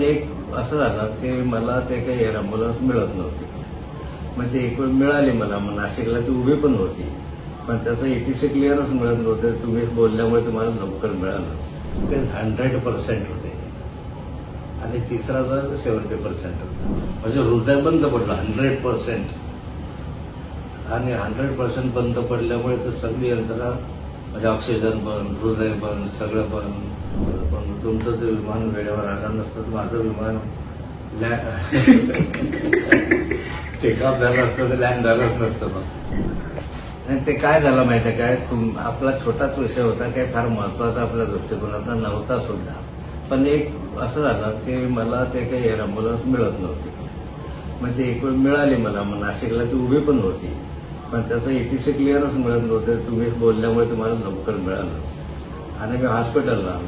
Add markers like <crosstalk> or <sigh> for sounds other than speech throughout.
म्हणजे एक असं झालं की मला ते काही एअर अँब्युलन्स मिळत नव्हती. म्हणजे एक वेळ मिळाली मला मग नाशिकला ती उभी पण होती. पण त्याचं एटीसी क्लिअरच मिळत नव्हतं तुम्ही बोलल्यामुळे तुम्हाला लवकर मिळालं. ते हंड्रेड पर्सेंट होते. आणि तिसरा जर सेवन्टी पर्सेंट होता. म्हणजे हृदय बंद पडलं हंड्रेड पर्सेंट आणि हंड्रेड पर्सेंट बंद पडल्यामुळे तर सगळी यंत्रणा म्हणजे ऑक्सिजन बंद हृदय बंद सगळं बंद. पण तुमचं ते विमान वेळेवर आलं नसतं माझं विमान टेकऑफ <laughs> झालं असतं तर लँड झालंच नसतं मग आणि ते काय झालं माहिती आहे काय? तुम आपला छोटाच विषय होता काय फार महत्त्वाचा आपल्या दृष्टिकोनातला नव्हता सुद्धा. पण एक असं झालं की मला ते काही एअर अँब्युलन्स मिळत नव्हती. म्हणजे एक वेळ मिळाली मला मग नाशिकला ती उभी पण होती. पण त्याचं एटीसी क्लिअरच मिळत नव्हतं तुम्ही बोलल्यामुळे तुम्हाला लवकर मिळालं. आणि मी हॉस्पिटलला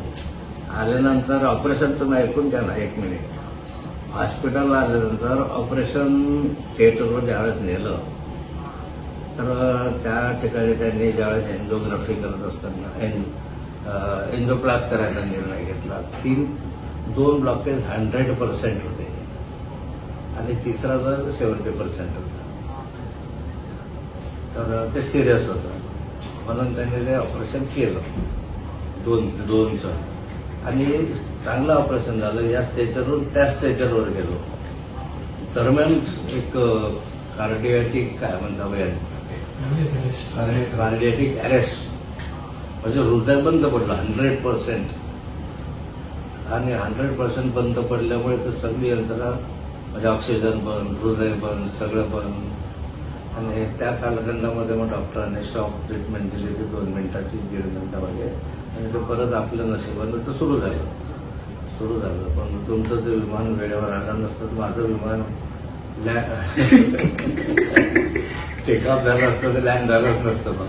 आल्यानंतर ऑपरेशन तुम्ही ऐकून घ्या ना एक मिनिट. हॉस्पिटलला आल्यानंतर ऑपरेशन थिएटरवर ज्यावेळेस नेलं तर त्या ठिकाणी त्यांनी ज्यावेळेस एन्झोग्राफी करत असताना एन एन्झोप्लास करायचा निर्णय घेतला. तीन दोन ब्लॉकेज हंड्रेड पर्सेंट होते. आणि तिसरा जर सेवन्टी पर्सेंट होता. तर ते सिरियस होतं. म्हणून त्यांनी ते ऑपरेशन केलं. दोन दोनचं. आणि चांगलं ऑपरेशन झालं. या स्टेचरवर त्या स्टेचरवर गेलो. दरम्यान एक कार्डियाटिक काय म्हणता कार्डियाटिक अरेस्ट म्हणजे हृदय बंद पडलं हंड्रेड पर्सेंट आणि हंड्रेड पर्सेंट बंद पडल्यामुळे तर सगळी यंत्रणा म्हणजे ऑक्सिजन बंद हृदय बंद सगळं बंद. आणि त्या कालखंडामध्ये मग डॉक्टरांनी शॉक ट्रीटमेंट दिली ती दोन मिनिटाची दीड मिनिटामध्ये आणि तो परत आपल्या नशिबानं तर सुरू झालं. सुरू झालं. पण तुमचं ते विमान वेळेवर आलं नसतं तर माझं विमान टेकऑफ झालं असतं तर लँड झालंच नसतं मग.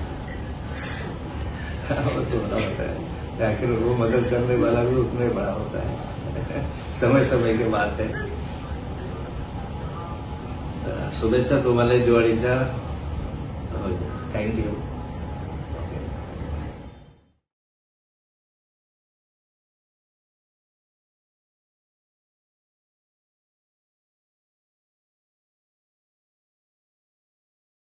थोड़ा होता है आखिर वो मदद करने वाला भी उतना ही बड़ा होता है समय समय की बात है. शुभेच्छा तुम्हाला दिवाळीच्या. हो, थँक्यू